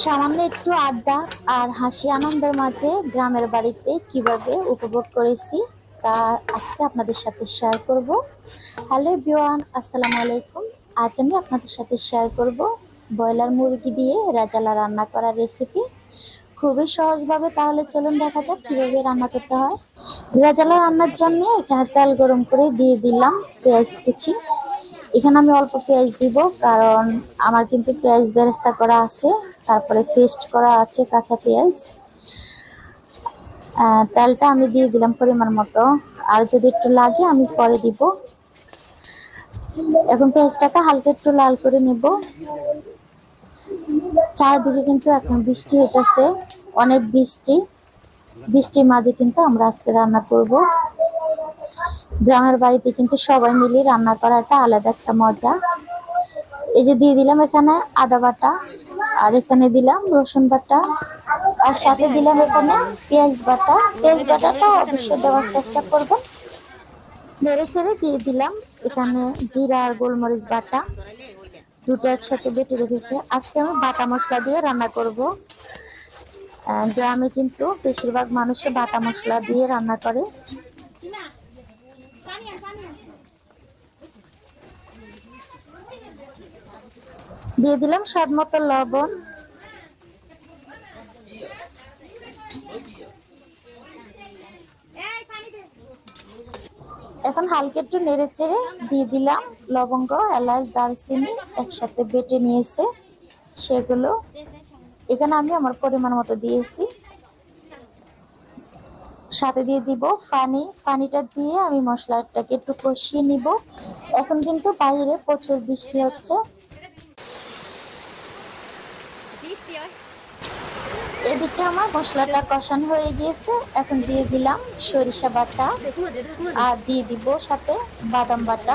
সামান্য একটু আড্ডা আর হাসি আনন্দের মাঝে গ্রামের বাড়িতে কীভাবে উপভোগ করেছি তা আজকে আপনাদের সাথে শেয়ার করব। হ্যালো বিওয়ান আসসালামু আলাইকুম। আজ আমি আপনাদের সাথে শেয়ার করব ব্রয়লার মুরগি দিয়ে রাজালা রান্না করার রেসিপি খুবই সহজভাবে তাহলে চলুন দেখা যাক কীভাবে রান্না করতে হয়। রাজালা রান্নার জন্য এখানে তেল গরম করে দিয়ে দিলাম পেঁয়াজ কুচি। এখানে আমি অল্প পেঁয়াজ দিব, কারণ আমার কিন্তু পেঁয়াজ বেরেস্তা করা আছে, তারপরে পেস্ট করা আছে কাঁচা পেঁয়াজ। তেলটা আমি দিয়ে দিলাম পরিমাণ মতো। আর যদি একটু লাগে, আমি পরে দিব। এখন পেঁয়াজটাকে হালকা একটু লাল করে নেব। চারদিকে কিন্তু এখন বৃষ্টি হইতেছে, অনেক বৃষ্টি। বৃষ্টির মাঝে কিন্তু আমরা আজকে রান্না করব। গ্রামের বাড়িতে কিন্তু সবাই মিলে রান্না করাটা আলাদা একটা মজা। এই যে দিয়ে দিলাম এখানে আদা বাটা, আর এখানে দিলাম রসুন বাটা, আর সাথে দিলাম এখানে পেঁয়াজ বাটা। পেঁয়াজ বাটাটা অবশ্যই দেওয়ার চেষ্টা করবেন নেড়ে ছেড়ে দিয়ে দিলাম এখানে জিরা আর গোলমরিচ বাটা। দুটো একসাথে বেটে রেখেছে। আজকে আমি বাটা মশলা দিয়ে রান্না করব। গ্রামে কিন্তু বেশিরভাগ মানুষে বাটা মশলা দিয়ে রান্না করে। দিয়ে দিলাম স্বাদ মতো লবণ। এখন হালকা একটু নেড়ে চেড়ে দিয়ে দিলাম লবঙ্গ, এলাচ, দারচিনি একসাথে বেটে নিয়েছে সেগুলো। এখানে আমি আমার পরিমাণ মতো দিয়েছি। সাথে দিয়ে দিব পানি। পানিটা দিয়ে আমি মশলাটাকে একটু কষিয়ে নিব। এখন কিন্তু বাইরে প্রচুর বৃষ্টি হচ্ছে। এদিকে আমার মশলাটা কষানো হয়ে গিয়েছে। এখন দিয়ে দিলাম সরিষা বাটা আর দিয়ে দিব সাথে বাদাম বাটা।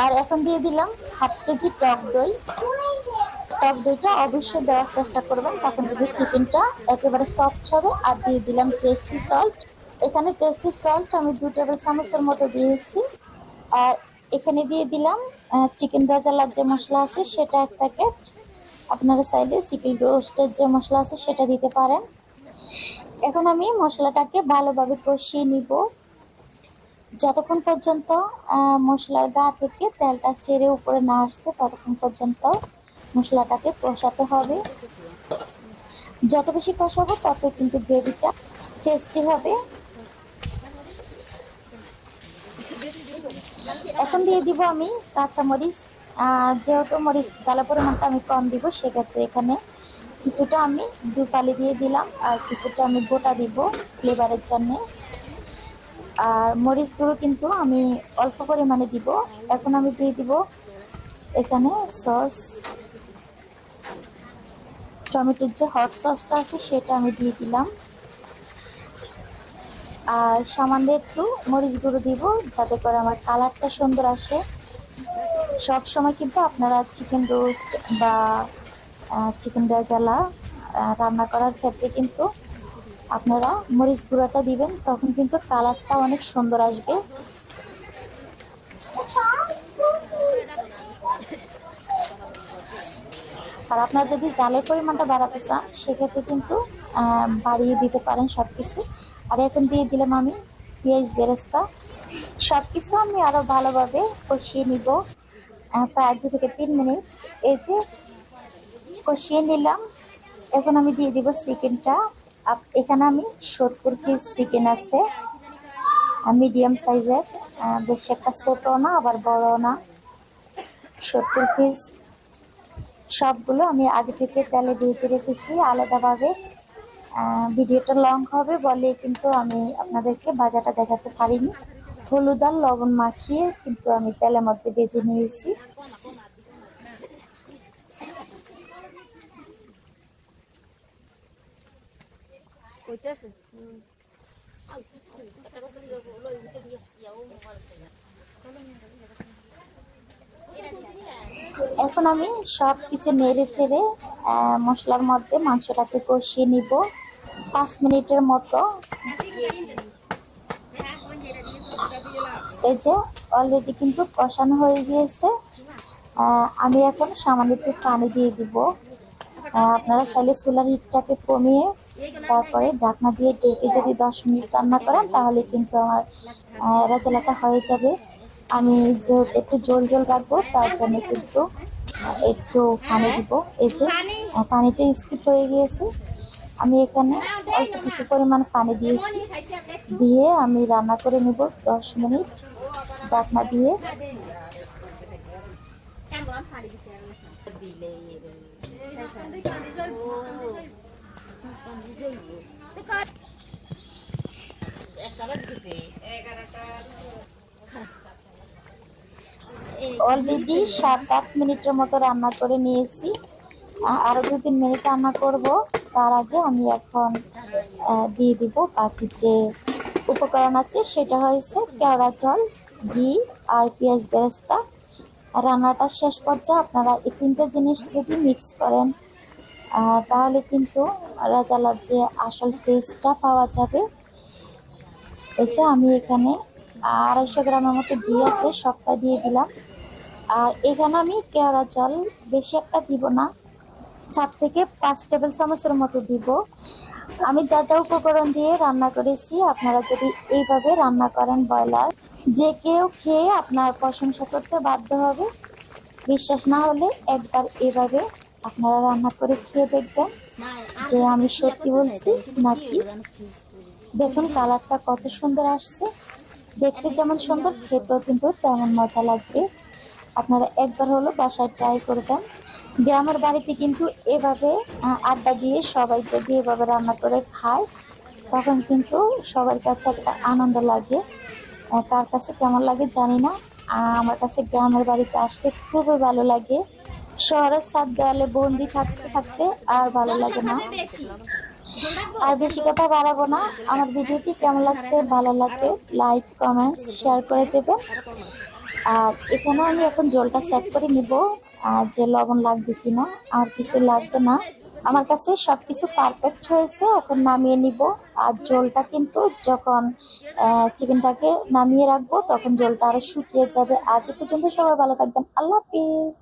আর এখন দিয়ে দিলাম হাফ কেজি টক দই। টক দইটা অবশ্যই দেওয়ার চেষ্টা করবেন। তখন যদি চিকেনটা একেবারে সফট হবে, আর দিয়ে দিলাম টেস্টি সল্ট এখানে টেস্টি সল্ট আমি দু টেবিল চামচের মতো দিয়েছি। আর এখানে দিয়ে দিলাম চিকেন রাজালার যে মশলা আছে সেটা এক প্যাকেট আপনারা চাইলে চিকেন রোস্টের যে মশলা আছে সেটা দিতে পারেন। এখন আমি মশলাটাকে ভালোভাবে কষিয়ে নিব। যতক্ষণ পর্যন্ত মশলার গা থেকে তেলটা ছেড়ে উপরে না আসছে, ততক্ষণ পর্যন্ত মশলাটাকে কষাতে হবে। যত বেশি কষাবো, তত কিন্তু গ্রেভিটা টেস্টি হবে। এখন দিয়ে দিব আমি কাঁচা মরিচ যেহেতু মরিচ, জ্বালা পরিমাণটা আমি কম দিব, সেক্ষেত্রে এখানে কিছুটা আমি দু পালি দিয়ে দিলাম আর কিছুটা আমি গোটা দিব ফ্লেভারের জন্য। আর মরিচগুলো কিন্তু আমি অল্প পরিমাণে দিব। এখন আমি দিয়ে দিব এখানে সস টমেটোর যে হট সসটা আছে, সেটা আমি দিয়ে দিলাম। আর সামান্য একটু মরিচ গুঁড়ো দিব, যাতে করে আমার কালারটা সুন্দর আসে। সব সময় কিন্তু আপনারা চিকেন রোস্ট বা চিকেন রেজালা রান্না করার ক্ষেত্রে কিন্তু আপনারা মরিচ গুঁড়োটা দিবেন, তখন কিন্তু কালারটা অনেক সুন্দর আসবে। আর আপনারা যদি জালের পরিমাণটা বাড়াতে চান, সেক্ষেত্রে কিন্তু বাড়িয়ে দিতে পারেন সব কিছু আর এখন দিয়ে দিলাম আমি পেঁয়াজ, বেরেস্তা। সব কিছু আমি আরও ভালোভাবে কষিয়ে নিব প্রায় দু থেকে তিন মিনিট। এই যে কষিয়ে নিলাম, এখন আমি দিয়ে দিব চিকেনটা। এখানে আমি সত্তর পিস চিকেন আছে মিডিয়াম সাইজের বেশি একটা ছোটো না, আবার বড় না। সত্তর পিস সবগুলো আমি আগে থেকে তেলে ভেজে রেখেছি আলাদাভাবে। ভিডিওটা লং হবে, বলে কিন্তু আমি আপনাদেরকে বাজারটা দেখাতে পারিনি। হলুদ আর লবণ মাখিয়ে কিন্তু আমি তেলের মধ্যে ভেজে নিয়েছি। কইতেছে? এখন আমি সব কিছু নেড়ে চেড়ে মশলার মধ্যে মাংসটাকে কষিয়ে নিব। পাঁচ মিনিটের মতো। এই যে অলরেডি কিন্তু কষানো হয়ে গিয়েছে। আমি এখন সামান্য একটু পানি দিয়ে দিব। আপনারা চাইলে চুলার হিটটাকে কমিয়ে তারপরে ঢাকনা দিয়ে ডেকে যদি দশ মিনিট রান্না করেন, তাহলে কিন্তু আমার রাজালাটা হয়ে যাবে। আমি যে একটু জল জল রাখব, তার জন্য কিন্তু একটু পানি দিব। এই যে পানিটা স্কিপ হয়ে গিয়েছে। আমি এখানে অল্প কিছু পরিমাণ পানি দিয়েছি। দিয়ে আমি রান্না করে নেব দশ মিনিট। ডাকনা দিয়ে গো আমি ফাড়ি দিছি আর দিলে অলরেডি সাত আট মিনিটের মতো রান্না করে নিয়েছি। আ- আরও দু তিন মিনিট রান্না করব। তার আগে আমি এখন দিয়ে দিব বাকি যে উপকরণ আছে, সেটা হয়েছে কেওড়া জল, ঘি আর পেঁয়াজ বেরেস্তা। রান্নাটা শেষ পর্যায়ে আপনারা এই তিনটে জিনিস যদি মিক্স করেন তাহলে কিন্তু রাজালার যে আসল টেস্টটা পাওয়া যাবে। যে আমি এখানে আড়াইশো গ্রামের মতো ঘি আছে, সবটা দিয়ে দিলাম। আর এখানে আমি কেওড়া জল বেশি একটা দিব না। চার থেকে পাঁচ টেবিল চামচের মতো দিব। আমি যা যা উপকরণ দিয়ে রান্না করেছি, আপনারা যদি এইভাবে রান্না করেন ব্রয়লার, যে কেউ খেয়ে আপনার প্রশংসা করতে বাধ্য হবে। বিশ্বাস না হলে একবার এভাবে আপনারা রান্না করে খেয়ে দেখবেন যে আমি সত্যি বলছি নাকি। দেখুন কালারটা কত সুন্দর আসছে। দেখতে যেমন সুন্দর, খেতেও কিন্তু তেমন মজা লাগবে। আপনারা একবার হলো বাসায় ট্রাই করবেন গ্রামের বাড়িতে কিন্তু এভাবে আড্ডা দিয়ে সবাই যদি এভাবে রান্না করে খায় তখন কিন্তু সবার কাছে একটা আনন্দ লাগে। কার কাছে কেমন লাগে জানি না। আমার কাছে গ্রামের বাড়িতে আসলে খুবই ভালো লাগে। শহরের সাত দেওয়ালে বন্দি থাকতে থাকতে আর ভালো লাগে না। আর বেশি কথা বাড়াবো না। আমার ভিডিওটি কেমন লাগছে ভালো লাগবে লাইক কমেন্টস শেয়ার করে দেবেন। আর এখানে আমি এখন জলটা সেট করে নিব আর যে লবণ লাগবে কিনা, আর কিছু লাগবে না। আমার কাছে সব কিছু পারফেক্ট হয়েছে, এখন নামিয়ে নিব। আর জলটা কিন্তু যখন চিকেনটাকে নামিয়ে রাখব, তখন জলটা আরও শুকিয়ে যাবে। আজ পর্যন্ত সবাই ভালো থাকবেন। আল্লাহ হাফিজ।